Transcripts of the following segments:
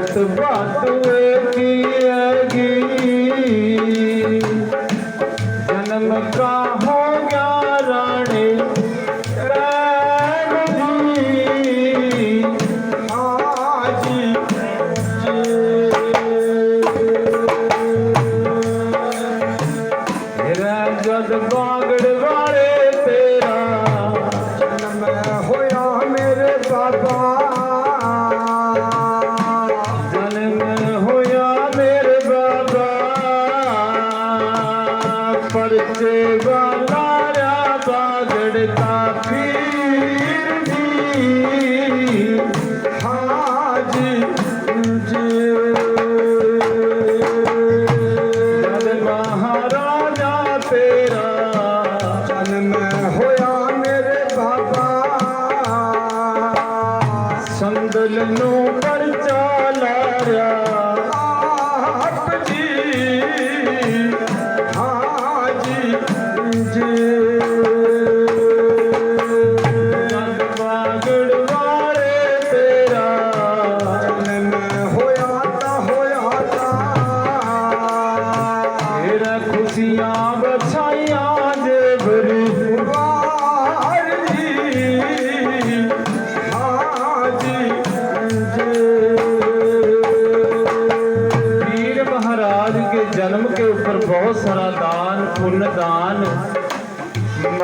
ਜਗਤ ਬਾਤੂਏ ਕੀਏਗੀ ਜਨਮ ਕਾ ਹੋ ਗਿਆ ਰਾਣੇ ਜਦ ਬਾਗੜ ਸੇ ਬਲਾਰਿਆ ਬਾਗੜਤਾ ਪੀਰ ਦੀ ਹਾਜੀ ਜੀਵਨ ਮਹਾਰਾਜਾ ਤੇਰਾ ਜਨਮ ਹੋਇਆ ਮੇਰੇ ਬਾਬਾ ਸੰਦਲ ਨੂੰ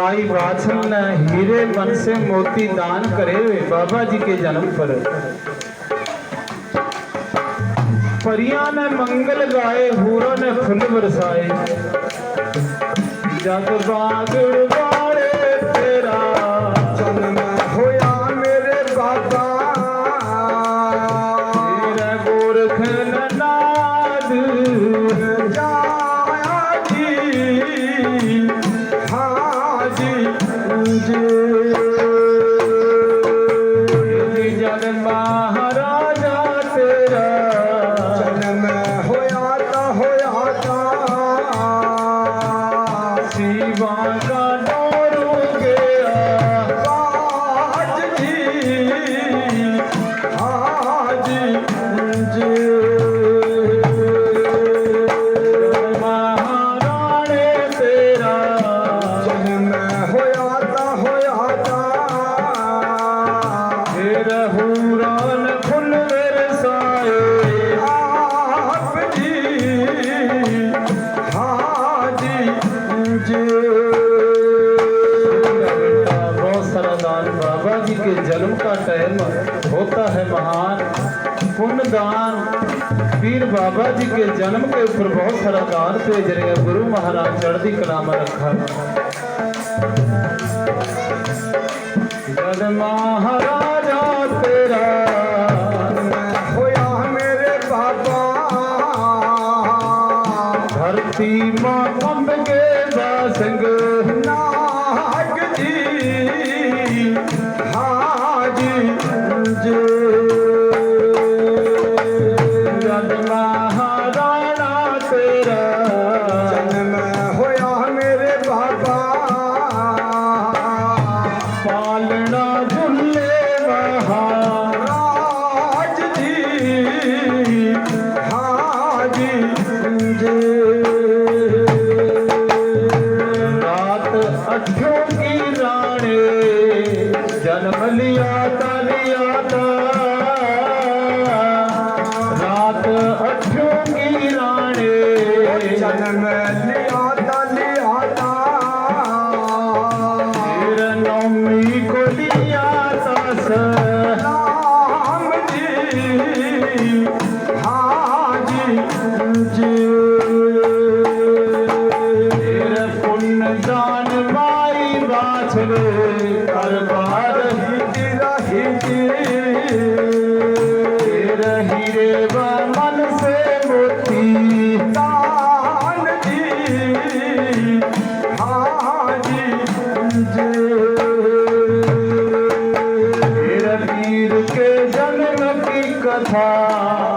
वाली वासन हीरे बन से मोती दान करे हुए बाबा जी के जन्म पर परिया ने मंगल गाए हूरों ने फुल बरसाए जग बागड़ no ਸਾਹਿਬਾਨ ਪੁੰਨਦਾਨ। ਪੀਰ ਬਾਬਾ ਜੀ ਕੇ ਜਨਮ ਕੇ ਉੱਪਰ ਬਹੁਤ ਸਾਰਾ ਦਾਨ ਭੇਜ ਰਹੇ हैं ਗੁਰੂ ਮਹਾਰਾਜ ਚੜ੍ਹਦੀ ਕਲਾ ਮ ਰੱਖਾ। ਜਦ ਮਹਾਰਾਜਾ ਤੇਰਾ ਧਰਤੀ ਮਾਂ ਅੰਬ ਕੇ ਦਾ ਸਿੰਘ जान माई बाछड़े कर बार Amém.